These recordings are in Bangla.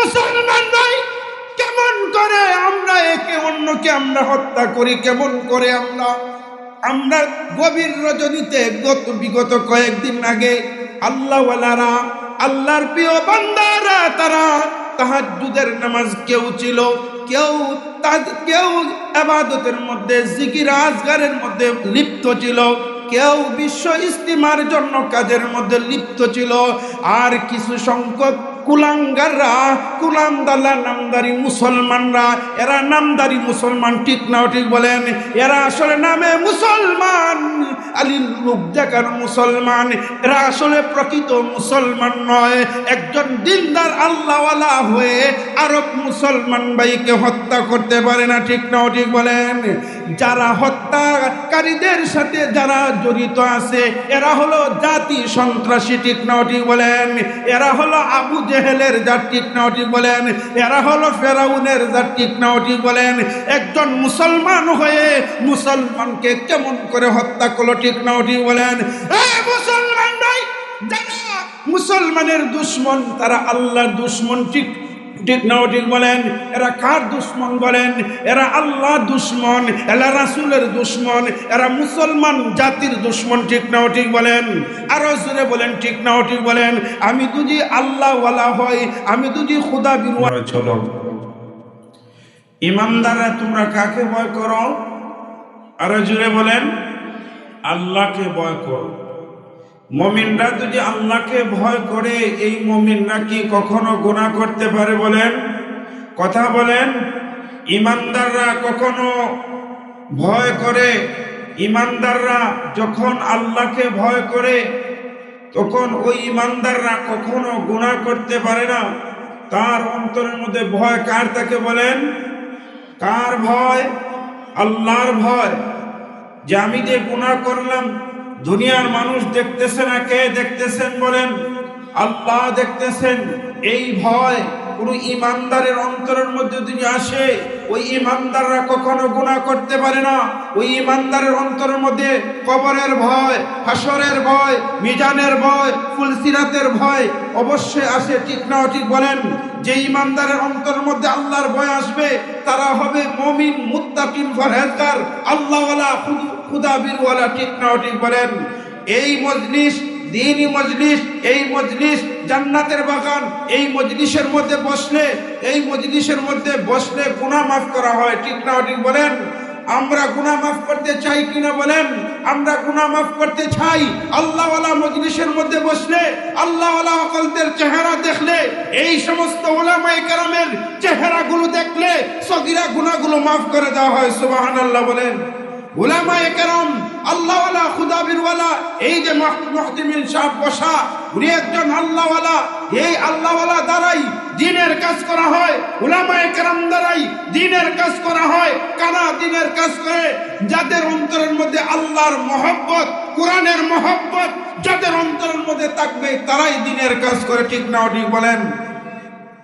মুসলমান ভাই কেমন করে আমরা একে অন্যকে আমরা হত্যা করি, কেমন করে আমরা? আমরা গভীর রজনীতে গত বিগত কয়েকদিন আগে আল্লাহওয়ালারা, আল্লাহর প্রিয় বান্দারা, তারা তাহাজ্জুদের নামাজ কেউ ছিল, কেউ কেউ আবাদতের মধ্যে, জিকির আজগারের মধ্যে লিপ্ত ছিল, কেউ বিশ্ব ইস্তিমার জন্য কাজের মধ্যে লিপ্ত ছিল, আর কিছু সংখ্যক কুলাঙ্গাররা কুলামদাল্লা নামদারি মুসলমানরা, এরা নামদারি মুসলমান, ঠিক নাও ঠিক বলেন? এরা আসলে নামে মুসলমান আলীর রূপ দেখার মুসলমান, এরা আসলে প্রকৃত মুসলমান নয়। একজন দিনদার আল্লাহওয়ালা হয়ে আরব মুসলমান ভাইকে হত্যা করতে পারে না, ঠিক নাও ঠিক বলেন? যারা হত্যাকারীদের সাথে যারা জড়িত আছে, এরা হলো জাতি সন্ত্রাসী, ঠিক নাও ঠিক বলেন? এরা হলো আবু জেহেলের যার ঠিক বলেন, এরা হলো ফেরাউনের যার ঠিক বলেন। একজন মুসলমান হয়ে মুসলমানকে কেমন করে হত্যা করল ঠিক নাও বলেন। মুসলমানের দুশ্মন, তারা আল্লাহর দুশ্মন ঠিক ঠিক নাও ঠিক বলেন? এরা কার দুশ্মন বলেন? এরা আল্লাহ দুশ্মন, এরা রাসুলের দুশ্মন, এরা মুসলমান জাতির দুশ্মন ঠিক নাও ঠিক বলেন? আরও জোরে বলেন, ঠিক নাও ঠিক বলেন? আমি যদি আল্লাহওয়ালা হই, আমি যদি খুদা বিরুয়া চলো। ইমানদাররা তোমরা কাকে ভয় করো? আরও জোরে বলেন, আল্লাহকে ভয় করো। মমিনরা যদি আল্লাহকে ভয় করে, এই মমিনরা কি কখনো গুনাহ করতে পারে বলেন? কথা বলেন। ইমানদাররা কখনো ভয় করে? ইমানদাররা যখন আল্লাহকে ভয় করে, তখন ওই ইমানদাররা কখনো গুণা করতে পারে না। তার অন্তরের মধ্যে ভয় কার তাকে বলেন? কার ভয়? আল্লাহর ভয়। যে আমি যে গুণা করলাম দুনিয়ার মানুষ দেখতেছে না, কে দেখতেছেন বলেন? আল্লাহ দেখতেছেন। এই ভয় কোন ইমানদারের অন্তরের মধ্যে যদি আসে, ওই ইমানদাররা কখনো গুনাহ করতে পারে না। ওই ইমানদারের অন্তরের মধ্যে কবরের ভয়, হাসরের ভয়, মিজানের ভয়, ফুলসিরাতের ভয় অবশ্যই আসে, ঠিক না ঠিক বলেন? যে ইমানদারের অন্তরের মধ্যে আল্লাহর ভয় আসবে, তারা হবে মমিন, মুত্তাকিন ফরহেজগার আল্লাহওয়ালা খুদা বীরওয়ালা ঠিক বলেন, এই মজলিস, দিনই মজলিস, এই মজলিস জান্নাতের বাগান, এই মজলিসের মধ্যে বসলে, এই মজলিসের মধ্যে বসলে গুনাহ মাফ করা হয় বলেন? আমরা গুনাহ মাফ করতে চাই কিনা বলেন? আমরা গুনাহ মাফ করতে চাই আল্লাহওয়ালা মজলিসের মধ্যে বসলে, আল্লাহওয়ালা অকলদের চেহারা দেখলে, এই সমস্ত ওলামায়ে কেরামের চেহারাগুলো দেখলে, সগিরা গুনাহগুলো মাফ করে দেওয়া হয়, সুবহানাল্লাহ বলেন। কেরাম, আল্লাহওয়ালা এই যে বসা আল্লাহওয়ালা, এই আল্লাহওয়ালা দ্বারাই দিনের কাজ করা হয় দ্বারাই দিনের কাজ করা হয়, কারা দিনের কাজ করে? যাদের অন্তরের মধ্যে আল্লাহর মহব্বত, কোরআনের মহব্বত, যাদের অন্তরের মধ্যে থাকবে, তারাই দিনের কাজ করে, ঠিক না ঠিক বলেন?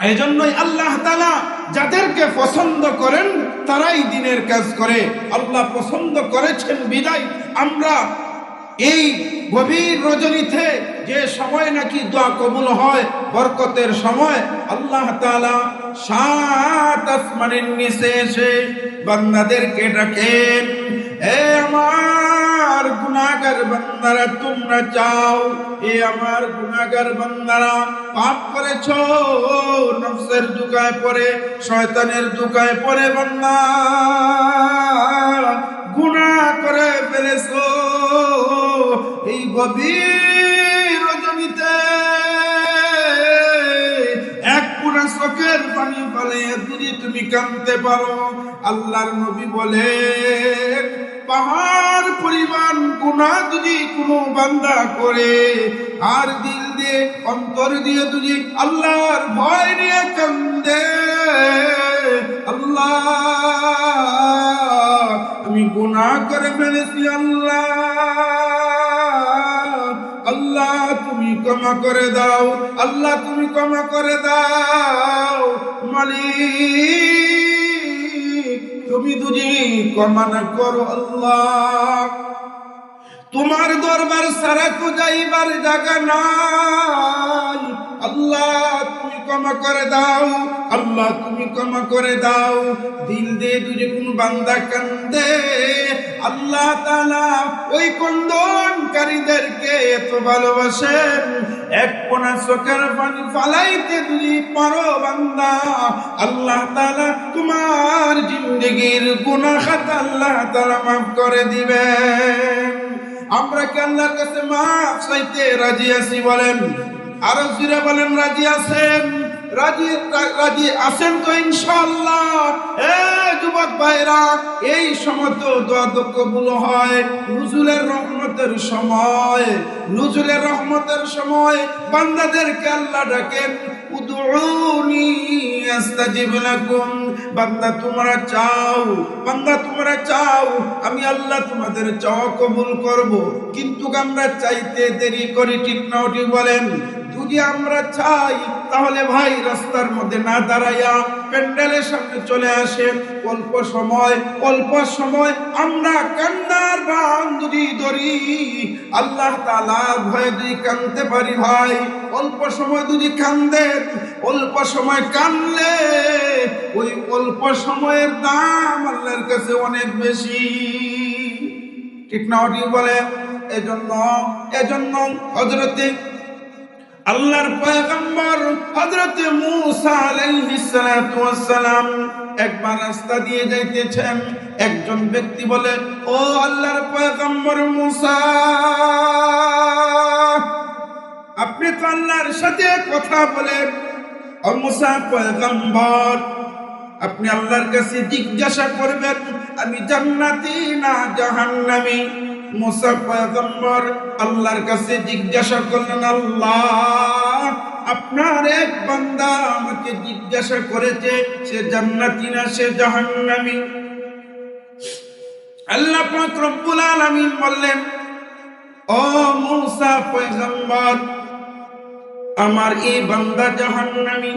এই জন্যই আল্লাহ তালা যাদেরকে পছন্দ করেন, তারাই দিনের কাজ করে। আল্লাহ পছন্দ করেছেন বিদায়। আমরা এই গভীর রজনীতে যে সময় নাকি দোয়া কবুল হয়, বরকতের সময়, আল্লাহ তালা সাত আসমানের নিচে এসে বান্দাদেরকে ডাকেন, এ আমার গুনাহগার বান্দারা, তোমরা চাও এ আমার গুনাহগার বান্দারা পাপ করেছ। নফসের দুকায় পড়ে, শয়তানের দুকায় পড়ে বান্দা। গুনাহ করে ফেলেছো। এই গভীর রজনীতে এক পুরা চোখের পানি ফেলে তুমি কাঁদতে পারো, আল্লাহর নবী বলে পাহাড় পরিমাণ গুণা যদি কোনো বান্দা করে, আর দিল দিয়ে, অন্তর দিয়ে যদি আল্লাহর ভয় নিয়ে কান্দে, আল্লাহ, আমি গুনাহ করে ফেলেছি আল্লাহ। আল্লাহ, তুমি ক্ষমা করে দাও, আল্লাহ, তুমি ক্ষমা করে দাও, মালিক। তুমি দুজি ক্ষমা না করো আল্লাহ। তোমার দরবার সারা তো যাইবার জায়গা নাই। আল্লাহ, তুমি ক্ষমা করে দাও। আল্লাহ, তুমি ক্ষমা করে দাও। দিল দে দুজে, কোন বান্দা কান্দে। আল্লাহ তালা ওই কন্দনকারীদেরকে এত ভালোবাসেন এক কোনা চোখের পানি ফালাইতে তুমি পারো বান্দা। আল্লাহ তালা তোমার জিন্দগির গুনাহ খাতা আল্লাহ তাআলা মাফ করে দিবেন। আমরা কি আল্লাহর কাছে মাফ চাইতে রাজি আছি বলেন? আরও জুড়ে বলেন, রাজি আছেন? রাজি রাজি আছেন তো ইনশাআল্লাহ। এ যুবক ভাইরা, এই সময় তো দোয়া হয়। নুজুলের রহমতের সময় নুজুলের রহমতের সময় বান্দাদেরকে আল্লাহ ডাকেন বান্দা, তোমরা চাও, বান্দা, তোমরা চাও, আমি আল্লাহ তোমাদের কিন্তু আমরা চাইতে দেরি করি, ঠিক না, ঠিক বলেন। যদি আমরা চাই, তাহলে ভাই রাস্তার মধ্যে না দাঁড়াইয়া প্যান্ডেলের সামনে চলে আসেন অল্প সময় অল্প সময় আমরা কান্নার বান ধরি, আল্লাহ তালা ভয়ে যদি কানতে পারি ভাই, অল্প সময় যদি কান্দেন অল্প সময় কানলে ওই অল্প সময়ের দাম আল্লাহর কাছে অনেক বেশি। ঠিক না ঠিক বলে? এজন্য এজন্য হজরতে আল্লাহর পয়গম্বর হযরত মূসা আলাইহিস সালাতু ওয়াস সালাম একবার রাস্তা দিয়ে যাইতেছেন। একজন ব্যক্তি বলে, ও আল্লাহর পয়গম্বর মূসা, আপনি তো আল্লাহর সাথে কথা বলেন। ও মূসা পয়গম্বর, আপনি আল্লাহর কাছে জিজ্ঞাসা করবেন, আমি জান্নাতি না জাহান্নামী? মুসা পয়গম্বর আল্লাহর কাছে জিজ্ঞাসা করলেন, আল্লাহ, আপনার এক বান্দা আমাকে জিজ্ঞাসা করেছে, সে জান্নাতি না সে জাহান্নামী? আল্লাহ পাক রব্বুল আলামিন বললেন, ও মুসা পয়গম্বর, আমার এই বান্দা জাহান্নামী।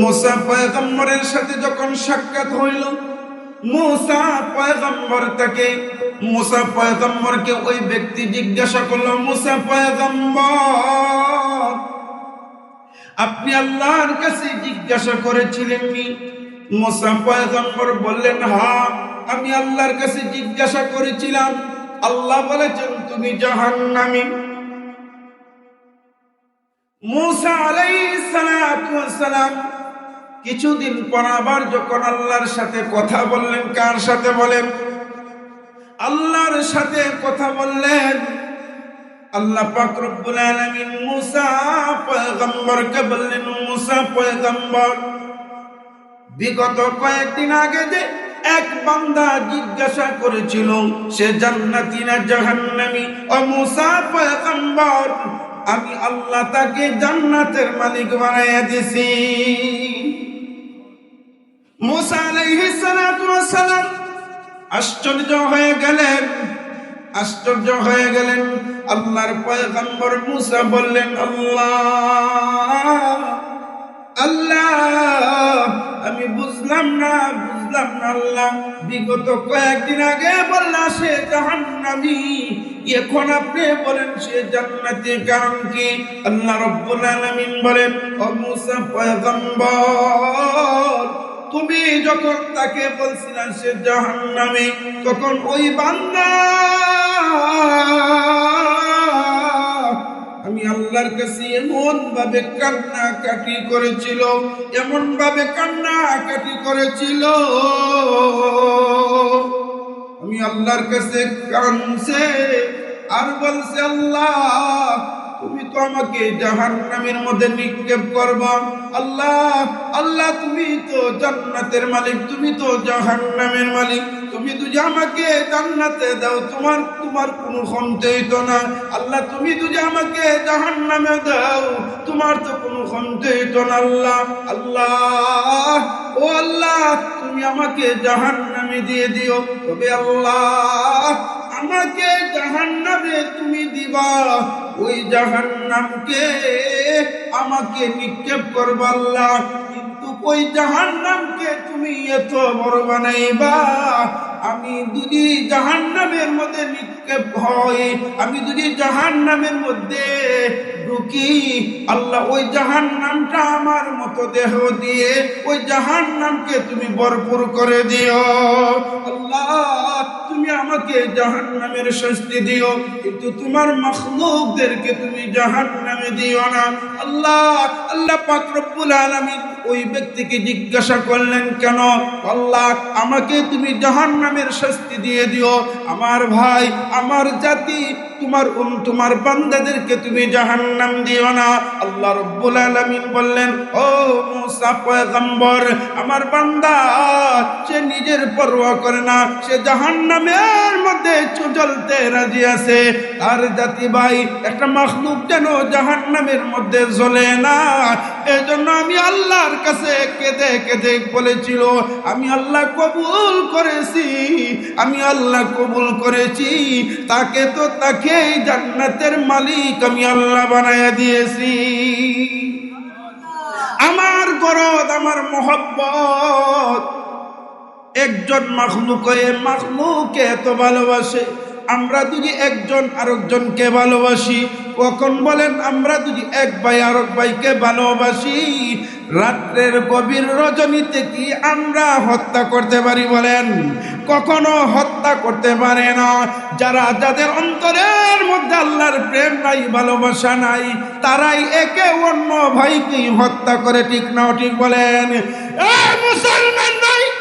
মুসা পয়গম্বরের সাথে যখন সাক্ষাৎ হইল মুসা পয়গম্বর তাকে মুসা পয়গম্বরকে ওই ব্যক্তি জিজ্ঞাসা করল, মুসা পয়গম্বর, আপনি আল্লাহর কাছে জিজ্ঞাসা করেছিলেন নি? মুসা পয়গম্বর বললেন হা আমি আল্লাহর কাছে জিজ্ঞাসা করেছিলাম। আল্লাহ বলেছেন, তুমি জাহান্নামী। মুসা আলাইহিস সালাম কিছুদিন পর আবার যখন আল্লাহর সাথে কথা বললেন, কার সাথে বলেন? আল্লাহর সাথে কথা বললেন। আল্লাহ পাক রব্বুল আলামিন মুসা পয়গম্বরকে বললেন, মুসা পয়গম্বর, বিগত কয়েকদিন আগে যে এক বান্দা জিজ্ঞাসা করেছিল, সে জান্নাতি না জাহান্নামী? ও মুসা পয়গম্বর, আমি আল্লাহ তাকে জান্নাতের মালিক বানাইয়া দিছি। আশ্চর্য হয়ে গেলেন। আশ্চর্য হয়ে গেলেন। আল্লাহর পয়গম্বর মুসা বললেন, আল্লাহ আল্লাহ, আমি বুঝলাম না বুঝলাম না আল্লাহ। বিগত কয়েকদিন আগে বললা, সে জাহান্নামী। এখন আপনি বলেন, সে জান্নাতি কারণ কি? আল্লাহ রব্বুল আলামিন বলেন, ও মুসা পয়গম্বর তুমি যখন তাকে বলছিলেন সে জাহান্নামী, তখন ওই বান্দা, আমি আল্লাহর কাছে এমন ভাবে কান্না কাটি করেছিল এমন ভাবে কান্না কাটি করেছিল, আমি আল্লাহর কাছে কানছে আর বলছে, আল্লাহ তুমি তো আমাকে জাহান নামের মধ্যে নিক্ষেপ করবা। আল্লাহ আল্লাহ, তুমি তো জান্নাতের মালিক, তুমি তো জাহান নামের মালিক। তুমি যদি আমাকে জান্নাতে দাও, তোমার তোমার কোনো ক্ষমতা হইতো না। আল্লাহ, তুমি যদি আমাকে জাহান নামে দাও, তোমার তো কোনো ক্ষমতা হইতো না। আল্লাহ আল্লাহ, ও আল্লাহ, তুমি আমাকে জাহান নামে দিয়ে দিও। তবে আল্লাহ আমাকে জাহান্নামে তুমি দিবা। ওই জাহান্নামকে আমাকে নিক্ষেপ করবা আল্লাহ। কিন্তু ওই জাহান্নামকে তুমি এত বড় বানাইবা। আমি যদি জাহান্নামের মধ্যে নিক্ষেপ হয় আমি যদি জাহান নামের মধ্যে ঢুকি আল্লাহ ওই জাহান নামটা আমার মতো দেহ দিয়ে ওই জাহান নামকে তুমি ভরপুর করে দিও। আল্লাহ, তুমি আমাকে জাহান নামের শাস্তি দিও, কিন্তু তোমার মখলুকদেরকে তুমি জাহান নামে দিও না। আল্লাহ আল্লাহ পাক রব্বুল আলামিন ওই ব্যক্তিকে জিজ্ঞাসা করলেন, কেন? আল্লাহ, আমাকে তুমি জাহান নামের শাস্তি দিয়ে দিও। আমার ভাই, আমার জাতি তোমার উম, তোমার বান্দাদেরকে তুমি জাহান্নাম দিও না। আল্লাহ রব্বুল আলামিন বললেন, ও মুসা পয়গম্বর, আমার বান্দা, সে নিজের পরোয়া করে না, সে জাহান্নামের মধ্যে জ্বলতে রাজি আছে। তার জাতি ভাই একটা মাখলুক যেন জাহান্নামের মধ্যে জ্বলে না। এজন্য আমি আল্লাহর কাছে কেঁদে কেঁদে বলেছিল, আমি আল্লাহ কবুল করেছি, আমি আল্লাহ কবুল করেছি। তাকে তো তাকে জান্নাতের মালিক আমি আল্লাহ বানায়া দিয়েছি। আমার গরদ আমার মোহব্বত, একজন মাখলুকে মাখলুকে এত ভালোবাসে আমরা যদি একজন আরেকজনকে ভালোবাসি, কখন বলেন আমরা যদি এক ভাই আরেক ভাইকে ভালোবাসি? রাত্রের গভীর রজনীতে কি আমরা হত্যা করতে পারি বলেন? কখনো হত্যা করতে পারে না। যারা যাদের অন্তরের মধ্যে আল্লাহর প্রেম নাই, ভালোবাসা নাই, তারাই একে অন্য ভাইকে হত্যা করে, ঠিক না ঠিক বলেন? মুসলমান কেমন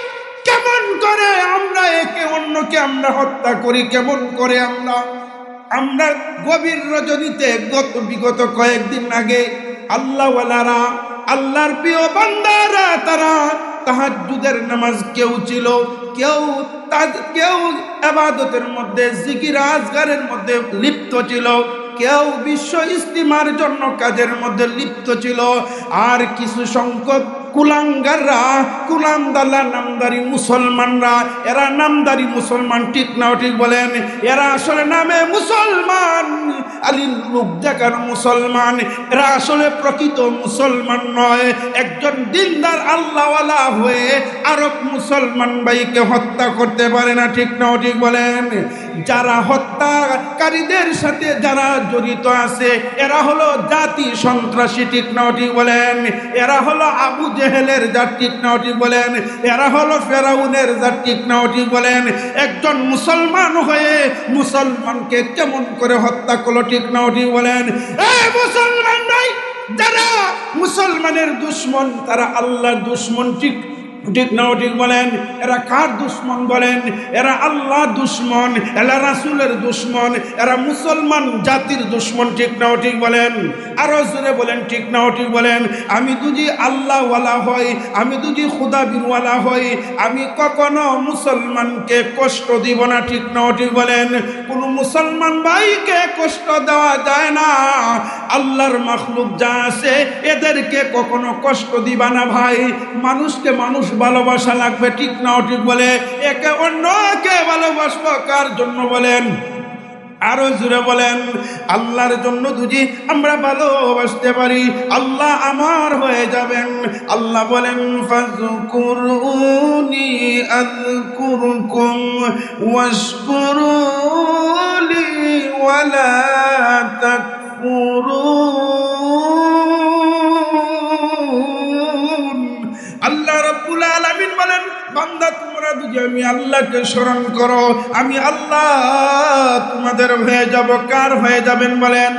করে আমরা একে অন্যকে আমরা হত্যা করি, কেমন করে আমরা? আমরা গভীর রজনীতে গত বিগত কয়েকদিন আগে আল্লাহওয়ালারা, আল্লাহর প্রিয় বান্দারা, তারা তাহাজ্জুদের নামাজ কেউ ছিল, কেউ কেউ আবাদতের মধ্যে, জিকির আজগারের মধ্যে লিপ্ত ছিল, কেউ বিশ্ব ইস্তিমার জন্য কাজের মধ্যে লিপ্ত ছিল, আর কিছু সংখ্যক কুলাঙ্গাররা কুলামদাল্লা নামদারি মুসলমানরা, এরা নামদারি মুসলমান, ঠিক না ঠিক বলেন? এরা আসলে নামে মুসলমান, আলীর লোক দেখার মুসলমান। এরা আসলে প্রকৃত মুসলমান নয়। একজন দিনদার আল্লাহওয়ালা হয়ে আরব মুসলমান ভাইকে হত্যা করতে পারে না, ঠিক না ঠিক বলেন? যারা হত্যাকারীদের সাথে যারা জড়িত আছে, এরা হলো জাতি সন্ত্রাসী, ঠিক না ঠিক বলেন? এরা হলো আবু জেহেলের যার ঠিক বলেন। এরা হলো ফেরাউনের যার ঠিক বলেন। একজন মুসলমান হয়ে মুসলমানকে কেমন করে হত্যা করল ঠিক না, ঠিক বলেন। এ মুসলমান নাই যারা মুসলমানের দুশ্মন, তারা আল্লাহর দুশ্মন ঠিক ঠিক না ঠিক বলেন, এরা কার দুশ্মন বলেন, এরা আল্লাহ দুশ্মন, এরা রাসুলের দুশ্মন, এরা মুসলমান জাতির দুশ্মন ঠিক না ঠিক বলেন। আরও জোরে বলেন ঠিক না ঠিক বলেন, আমি যদি আল্লাহওয়ালা হই, আমি যদি খুদা বিরওয়ালা হই, আমি কখনো মুসলমানকে কষ্ট দিব না ঠিক না ঠিক বলেন। কোনো মুসলমান ভাইকে কষ্ট দেওয়া যায় না। আল্লাহর মাখলুক যা আছে, এদেরকে কখনো কষ্ট দিবা না ভাই। মানুষকে মানুষ ভালোবাসা লাগবে, ঠিক না ঠিক বলে? একে অন্যকে ভালোবাসবো কার জন্য বলেন? আরও জুড়ে বলেন, আল্লাহর জন্য যদি আমরা ভালোবাসতে পারি, আল্লাহ আমার হয়ে যাবেন। আল্লাহ বলেন ওয়ালা তাকফুরুন আল্লাহ রাব্বুল আলামিন বলেন, বান্দা তোমরা যদি আমি আল্লাহকে স্মরণ করো, আমি আল্লাহ তোমাদের হয়ে যাব, কার হয়ে যাবেন বলেন?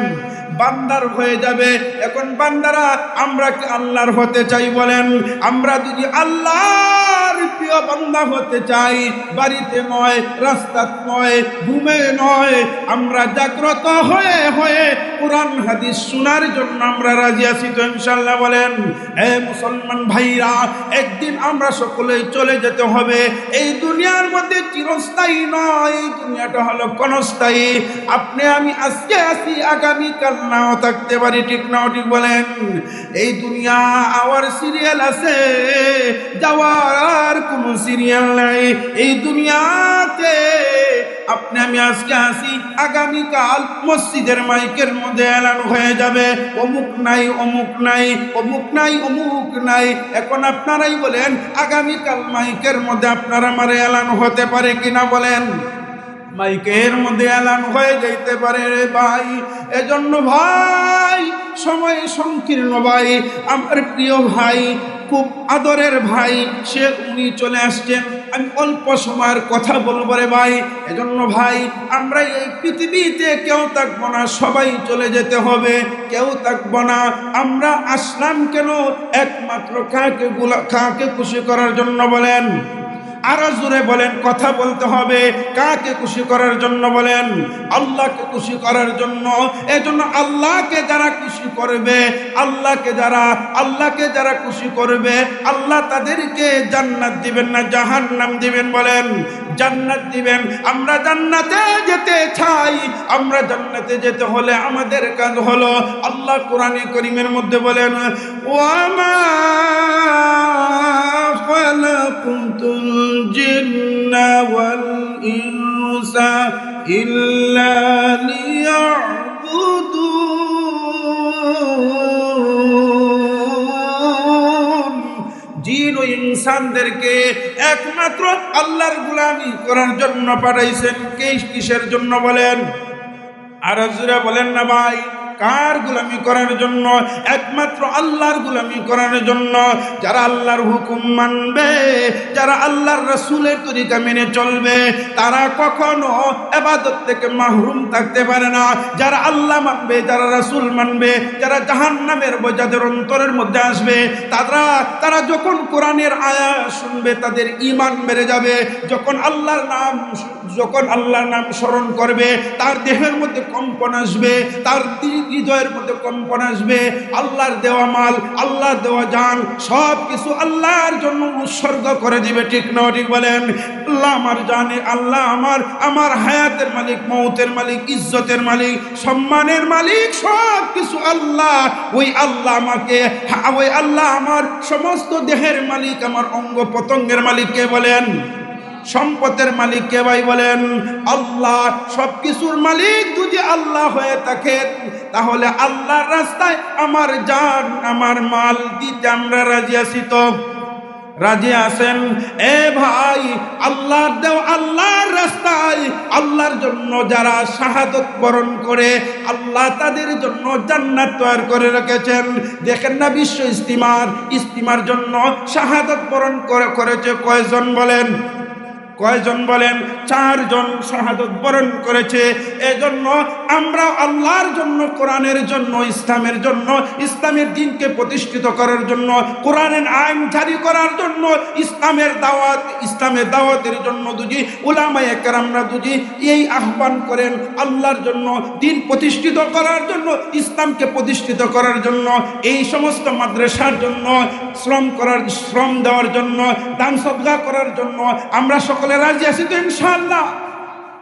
বান্দার হয়ে যাবে। এখন বান্দারা, আমরা কি আল্লাহর হতে চাই বলেন? আমরা যদি আল্লাহর প্রিয় বান্দা হতে চাই। বাড়িতে নয়, রাস্তাত নয়, ঘুমে নয়। আমরা জাগ্রত হয়ে হয়ে কোরআন, হাদিস শোনার জন্য আমরা রাজি আছি তো ইনশাল্লাহ বলেন। এ মুসলমান ভাইরা, একদিন আমরা সকলেই চলে যেতে হবে। এই দুনিয়ার মধ্যে চিরস্থায়ী নয়, এই দুনিয়াটা হলো ক্ষণস্থায়ী। আপনি, আমি আজকে আসি আগামীকাল নাও থাকতে পারি, ঠিক নাও ঠিক বলেন। এই দুনিয়া, আওয়ার সিরিয়াল আছে, যাওয়ার কোনো সিরিয়াল নাই। এই দুনিয়াতে আপনি আমি আজকে আসি, আগামীকাল মসজিদের মাইকের মধ্যে এলান হয়ে যাবে। অমুক নাই অমুক নাই অমুক নাই অমুক নাই। এখন আপনারাই বলেন, আগামীকাল মাইকের মধ্যে আপনারা আমার এলান হতে পারে কিনা বলেন। মাইকের মধ্যে এলান হয়ে যাইতে পারে রে ভাই। এজন্য ভাই, সময় সংকীর্ণ ভাই। আমার প্রিয় ভাই খুব আদরের ভাই, সে উনি চলে আসছেন। আমি অল্প সময়ের কথা বলব রে ভাই। এজন্য ভাই, আমরা এই পৃথিবীতে কেউ থাকব না, সবাই চলে যেতে হবে। কেউ থাকব না। আমরা আসলাম কেন? একমাত্র কাকে গুলা কাকে খুশি করার জন্য বলেন। আরও জোরে বলেন, কথা বলতে হবে। কাকে খুশি করার জন্য বলেন? আল্লাহকে খুশি করার জন্য। এজন্য আল্লাহকে যারা খুশি করবে, আল্লাহকে যারা আল্লাহকে যারা খুশি করবে, আল্লাহ তাদেরকে জান্নাত দিবেন না, জাহান্নাম দিবেন বলেন। জান্নাত দিবেন। আমরা জান্নাতে যেতে চাই। আমরা জান্নাতে যেতে হলে আমাদের কাজ হলো আল্লাহ কোরআনে করিমের মধ্যে বলেন ওয়ামা خلقت الجن والإنس إلا ليعبدون জিন ও ইনসানদেরকে একমাত্র আল্লাহর গুলামি করার জন্য পাঠাইছেন কে কিসের জন্য বলেন আর হজুরা বলেন না ভাই কার গুলামি করার জন্য? একমাত্র আল্লাহর গুলামি করার জন্য। যারা আল্লাহর হুকুম মানবে, যারা আল্লাহর রসুলের তরিকা মেনে চলবে, তারা কখনো এবাদত থেকে মাহরুম থাকতে পারে না। যারা আল্লাহ মানবে, যারা রসুল মানবে, যারা জাহান নামের যাদের অন্তরের মধ্যে আসবে, তারা তারা যখন কোরআনের আয়া শুনবে, তাদের ইমান বেড়ে যাবে। যখন আল্লাহর নাম যখন আল্লাহর নাম স্মরণ করবে, তার দেহের মধ্যে কম্পন আসবে, তার হৃদয়ের মধ্যে কম্পন আসবে, আল্লাহর দেওয়া মাল, আল্লাহর দেওয়া যান সব কিছু আল্লাহর জন্য উৎসর্গ করে দিবে, ঠিক না ঠিক বলেন? আল্লাহ আমার জানে, আল্লাহ আমার আমার হায়াতের মালিক, মৌতের মালিক, ইজ্জতের মালিক, সম্মানের মালিক সব কিছু আল্লাহ। ওই আল্লাহ আমাকে ওই আল্লাহ আমার সমস্ত দেহের মালিক, আমার অঙ্গ পতঙ্গের মালিককে বলেন? সম্পদের মালিক কে ভাই বলেন? আল্লাহ সব কিছুর মালিক যদি আল্লাহ হয়ে থাকে, তাহলে আল্লাহর রাস্তায় আমার জান, আমার মাল দিতে আমরা রাজি আছি তো? রাজি আছেন? এ ভাই, আল্লাহর দেও আল্লাহর রাস্তায় আল্লাহর জন্য যারা শাহাদত বরণ করে, আল্লাহ তাদের জন্য জান্নাত তৈরি করে রেখেছেন। দেখেন না বিশ্ব ইস্তিমার ইস্তিমার জন্য শাহাদত বরণ করে, করেছে কয়জন বলেন? কয়জন বলেন? চারজন শাহাদত বরণ করেছে। এজন্য আমরা আল্লাহর জন্য, কোরআনের জন্য, ইসলামের জন্য, ইসলামের দিনকে প্রতিষ্ঠিত করার জন্য, কোরআনের আইন জারি করার জন্য, ইসলামের দাওয়াত, ইসলামের দাওয়াতের জন্য দুজি, উলামায়ে কেরামরা দুজি এই আহ্বান করেন আল্লাহর জন্য, দিন প্রতিষ্ঠিত করার জন্য, ইসলামকে প্রতিষ্ঠিত করার জন্য, এই সমস্ত মাদ্রাসার জন্য, শ্রম করার, শ্রম দেওয়ার জন্য, দান সদ্গা করার জন্য, আমরা সকলে রাজি আছি তো ইনশাআল্লাহ।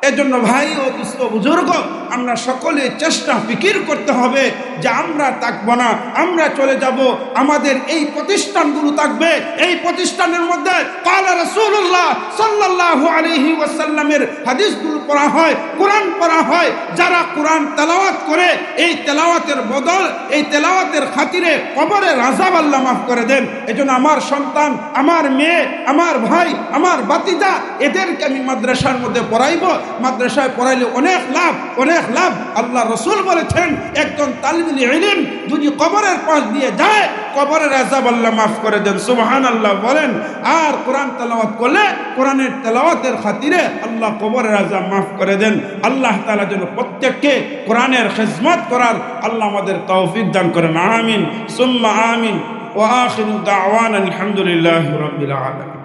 এজন্য ভাই ও দুস্থ বুজুর্গ, আমরা সকলে চেষ্টা, ফিকির করতে হবে যে আমরা থাকব না, আমরা চলে যাব। আমাদের এই প্রতিষ্ঠানগুলো থাকবে। এই প্রতিষ্ঠানের মধ্যে কালা রসুল্লাহ সাল্লাহ আলহি ওয়াসাল্লামের হাদিসগুলো পড়া হয়, কোরআন পড়া হয়। যারা কোরআন তেলাওয়াত করে, এই তেলাওয়াতের বদল, এই তেলাওয়াতের খাতিরে কবরে রাজাব আল্লাহ মাফ করে দেন। এজন্য আমার সন্তান, আমার মেয়ে, আমার ভাই, আমার বাতিদা, এদেরকে আমি মাদ্রাসার মধ্যে পড়াইব। মাদ্রাসায় পড়াইলে অনেক লাভ অনেক লাভ। আল্লাহ রসুল বলেছেন, একজন ইলিম যদি কবরের পাশ দিয়ে যায়, কবরের আজাব আল্লাহ মাফ করে দেন। সুবহান আল্লাহ বলেন। আর কোরআন তেলাওয়াত করলে কোরআনের তেলাওয়াতের খাতিরে আল্লাহ কবরের আজাব মাফ করে দেন। আল্লাহ তালা যেন প্রত্যেককে কোরআনের খেজমত করার আল্লাহ আমাদের তৌফিক দান করেন। আমিন। সুম্মা আমিন। ওয়া আখিরু দাওয়ানা আলহামদুলিল্লাহি রাব্বিল আলামিন।